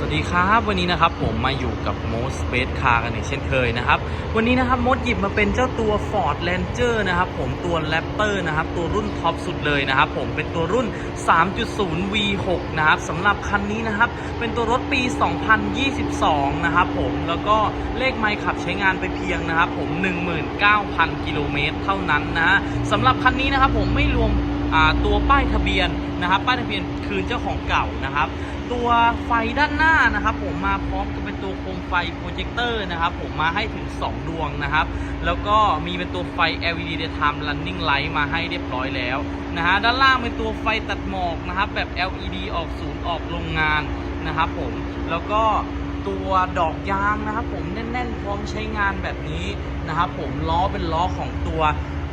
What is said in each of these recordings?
สวัสดีครับวันนี้นะครับผมมาอยู่กับ m o s Space Car กันอีกเช่นเคยนะครับวันนี้นะครับมดหยิบมาเป็นเจ้าตัว Ford Ranger นะครับผมตัว Raptor นะครับตัวรุ่นท็อปสุดเลยนะครับผมเป็นตัวรุ่น 3.0 V6 นะครับสำหรับคันนี้นะครับเป็นตัวรถปี 2022 นะครับผมแล้วก็เลขไมล์ขับใช้งานไปเพียงนะครับผม 19,000 กิโลเมตรเท่านั้นนะสำหรับคันนี้นะครับผมไม่รวมตัวป้ายทะเบียนนะครับป้ายทะเบียนคืนเจ้าของเก่านะครับ ตัวไฟด้านหน้านะครับ ผมมาพร้อมกับเป็นตัวโคมไฟโปรเจคเตอร์นะครับ ผมมาให้ถึง 2 ดวงนะครับ แล้วก็มีเป็นตัวไฟ LED daytime running light มาให้เรียบร้อยแล้วนะฮะด้านล่างเป็นตัวไฟตัดหมอกนะครับ แบบ LED ออกศูนย์ออกโรงงานนะครับผมแล้วก็ตัวดอกยางนะครับ ผมแน่นๆพร้อมใช้งานแบบนี้นะครับ ผมล้อเป็นล้อของตัว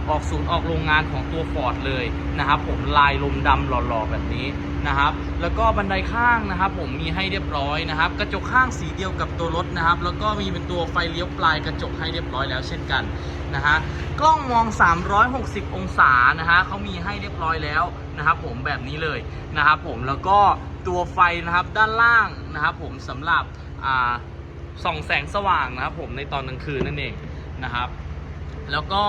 ออกศูนย์ออกโรงงานของตัว Ford เลยนะครับผมลายลมดำหล่อๆแบบนี้นะครับ แล้วก็บันไดข้างนะครับ ผมมีให้เรียบร้อยนะครับ กระจกข้างสีเดียวกับตัวรถนะครับ แล้วก็มีเป็นตัวไฟเลี้ยวปลายกระจกให้เรียบร้อยแล้วเช่นกันนะฮะกล้องมอง 360 องศานะฮะเขามีให้เรียบร้อยแล้วนะครับผมแบบนี้เลยนะครับผมแล้วก็ตัวไฟนะครับด้านล่างนะครับผมสำหรับส่องแสงสว่างนะครับผมในตอนกลางคืนนั่นเองนะครับ แล้วก็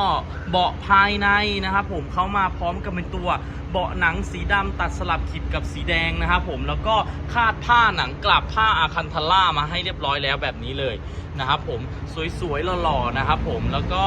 เบาะภายในนะครับผมเข้ามาพร้อมกับเป็นตัวเบาะหนังสีดำตัดสลับขีดกับสีแดงนะครับผมแล้วก็คาดผ้าหนังกลับผ้าอาคันทาร่ามาให้เรียบร้อยแล้วแบบนี้เลยนะครับผมสวยๆหล่อๆนะครับผมแล้วก็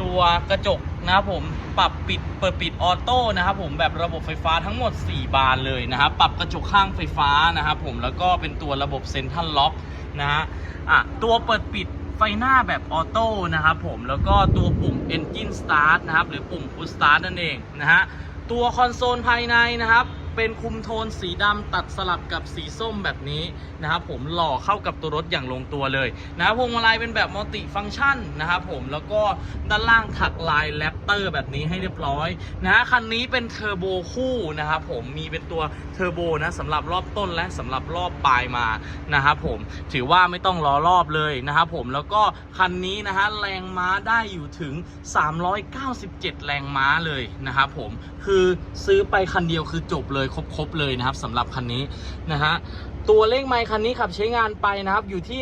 ตัวกระจกนะครับผมปรับปิดเปิดปิดออโต้นะครับผมแบบระบบไฟฟ้าทั้งหมด 4 บานเลยนะครับปรับกระจกข้างไฟฟ้านะครับผมแล้วก็เป็นตัวระบบเซ็นทรัลล็อกนะฮะอะตัวเปิดปิด ไฟหน้าแบบออโต้นะครับผมแล้วก็ตัวปุ่ม Engine Start นะครับหรือปุ่ม Push Start นั่นเองนะฮะตัวคอนโซลภายในนะครับ เป็นคุมโทนสีดำตัดสลับกับสีส้มแบบนี้นะครับผมหล่อเข้ากับตัวรถอย่างลงตัวเลยนะครับพวงมาลัยเป็นแบบมัลติฟัง c t ชันนะครับผมแล้วก็ด้านล่างถักลายแรปเตอร์แบบนี้ให้เรียบร้อยนะคันนี้เป็นเทอร์โบคู่นะครับผมมีเป็นตัวเทอร์โบนะสำหรับรอบต้นและสำหรับรอบปลายมานะครับผมถือว่าไม่ต้องรอรอบเลยนะครับผมแล้วก็คันนี้นะฮะแรงม้าได้อยู่ถึง 397 แรงม้าเลยนะครับผมคือซื้อไปคันเดียวคือจบเลยเลยครบๆเลยนะครับสำหรับคันนี้นะฮะตัวเลขไมค์คันนี้ขับใช้งานไปนะครับอยู่ที่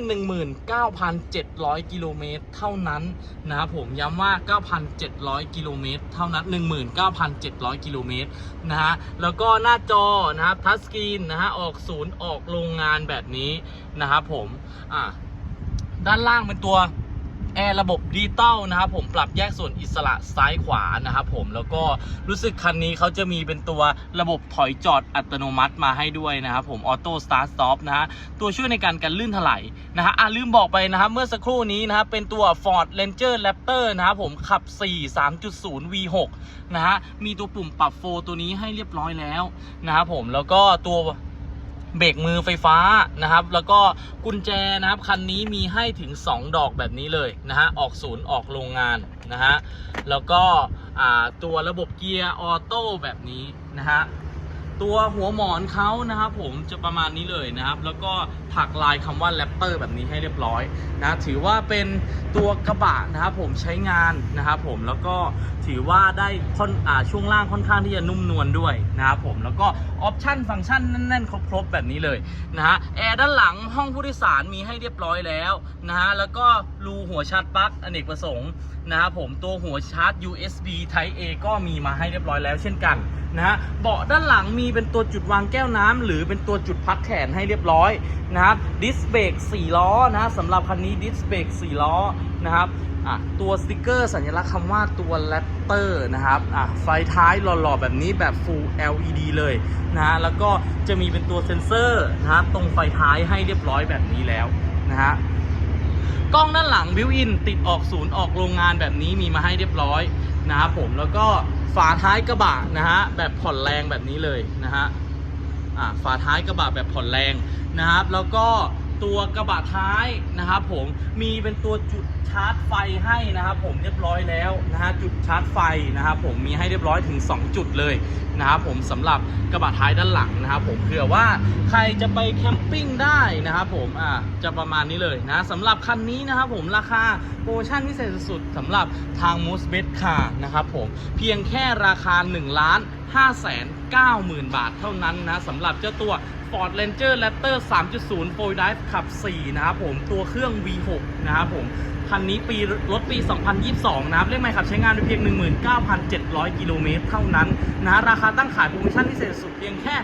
19,700 กิโลเมตรเท่านั้นนะครับผมย้ำว่า 9,700 กิโลเมตรเท่านั้น 19,700 กิโลเมตรนะฮะแล้วก็หน้าจอนะครับทัชสกรีนนะฮะออกศูนย์ออกโรงงานแบบนี้นะครับผมอะด้านล่างเป็นตัว แอร์ระบบดิจิตอลนะครับผมปรับแยกส่วนอิสระซ้ายขวานะครับผมแล้วก็รู้สึกคันนี้เขาจะมีเป็นตัวระบบถอยจอดอัตโนมัติมาให้ด้วยนะครับผมออโต้สตาร์ทสต็อปนะฮะตัวช่วยในการกันลื่นถลายนะฮะอะลืมบอกไปนะครับเมื่อสักครู่นี้นะครับเป็นตัว Ford Ranger Raptor นะครับผมขับ 4 3.0 V6 นะฮะมีตัวปุ่มปรับโฟร์ตัวนี้ให้เรียบร้อยแล้วนะครับผมแล้วก็ตัว เบรกมือไฟฟ้านะครับ แล้วก็กุญแจนะครับคันนี้มีให้ถึง 2 ดอกแบบนี้เลยนะฮะออกศูนย์ออกโรงงานนะฮะแล้วก็ตัวระบบเกียร์ออโต้แบบนี้นะฮะตัวหัวหมอนเขานะครับผมจะประมาณนี้เลยนะครับ แล้วก็ ถักลายคำว่าแรปเตอร์แบบนี้ให้เรียบร้อยนะถือว่าเป็นตัวกระบะนะครับผมใช้งานนะครับผมแล้วก็ถือว่าได้ค่อนอ่าช่วงล่างค่อนข้างที่จะนุ่มนวลด้วยนะครับผมแล้วก็ออปชันฟังก์ชันแน่นๆ ครบๆแบบนี้เลยนะฮะแอร์ด้านหลังห้องผู้โดยสารมีให้เรียบร้อยแล้วนะฮะแล้วก็รูหัวชาร์จปลั๊กอเนกประสงค์นะครับผมตัวหัวชาร์จ USB Type A ก็มีมาให้เรียบร้อยแล้วเช่นกันนะฮะเบาะด้านหลังมีเป็นตัวจุดวางแก้วน้ำหรือเป็นตัวจุดพักแขนให้เรียบร้อยนะครับดิสเบรก4ล้อนะสำหรับคันนี้ดิสเบรก4ล้อนะครับอะตัวสติกเกอร์สัญลักษณ์คำว่าตัวแรปเตอร์นะครับอะไฟท้ายหล่อๆ แบบนี้แบบ Full LED เลยนะฮะแล้วก็จะมีเป็นตัวเซ็นเซอร์นะฮะตรงไฟท้ายให้เรียบร้อยแบบนี้แล้วนะฮะกล้องด้านหลังบิวอินติดออกศูนย์ออกโรงงานแบบนี้มีมาให้เรียบร้อยนะครับผมแล้วก็ฝาท้ายกระบะนะฮะแบบผ่อนแรงแบบนี้เลยนะฮะ อ่าฝาท้ายกระบะแบบผ่อนแรงนะครับ แล้วก็ตัวกระบะท้ายนะครับผมมีเป็นตัวจุดชาร์จไฟให้นะครับ ผมเรียบร้อยแล้วนะฮะจุดชาร์จไฟนะครับ ผมมีให้เรียบร้อยถึง 2 จุดเลยนะครับผมสำหรับกระบะท้ายด้านหลังนะครับ ผมเผื่อว่าใครจะไปแคมปิ้งได้นะครับ ผมอ่าจะประมาณนี้เลยนะสำหรับคันนี้นะครับ ผมราคาโปรโมชั่นพิเศษสุดๆสำหรับทาง m o s b e t Car นะครับผมเพียงแค่ราคา1ล้าน590,000 บาทเท่านั้นนะสำหรับเจ้าตัว Ford Ranger Raptor 3.0 4 Drive ขับ 4 นะครับผม ตัวเครื่อง V6 นะครับผมคันนี้ปีรถปี 2022 นะครับ เลขไมล์ขับใช้งานไปเพียง 19,700 กิโลเมตรเท่านั้นนะราคาตั้งขายโปรโมชั่นพิเศษสุดเพียงแค่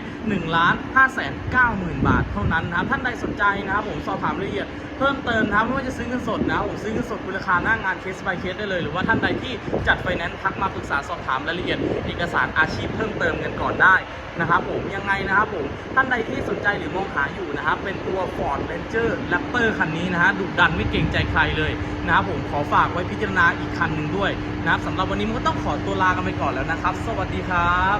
1,590,000 บาทเท่านั้นนะครับ ท่านใดสนใจนะครับผมสอบถามรายละเอียดเพิ่มเติมนะครับไม่ว่าจะซื้อเงินสดนะผมซื้อเงินสดคุณราคาหน้างานเคส by เคสได้เลย หรือว่าท่านใดที่จัดไฟแนนซ์ทักมาปรึกษาสอบถามรายละเอียด เอกสารอาชีพเพิ่มเติมกันก่อนได้นะครับผมยังไงนะครับผมท่านใดที่สนใจหรือมองหาอยู่นะครับเป็นตัว Ford Ranger Raptor คันนี้นะฮะดุดันไม่เกรงใจใครเลยนะครับผมขอฝากไว้พิจารณาอีกคันหนึ่งด้วยนะครับสำหรับวันนี้มันก็ต้องขอตัวลากันไปก่อนแล้วนะครับ สวัสดีครับ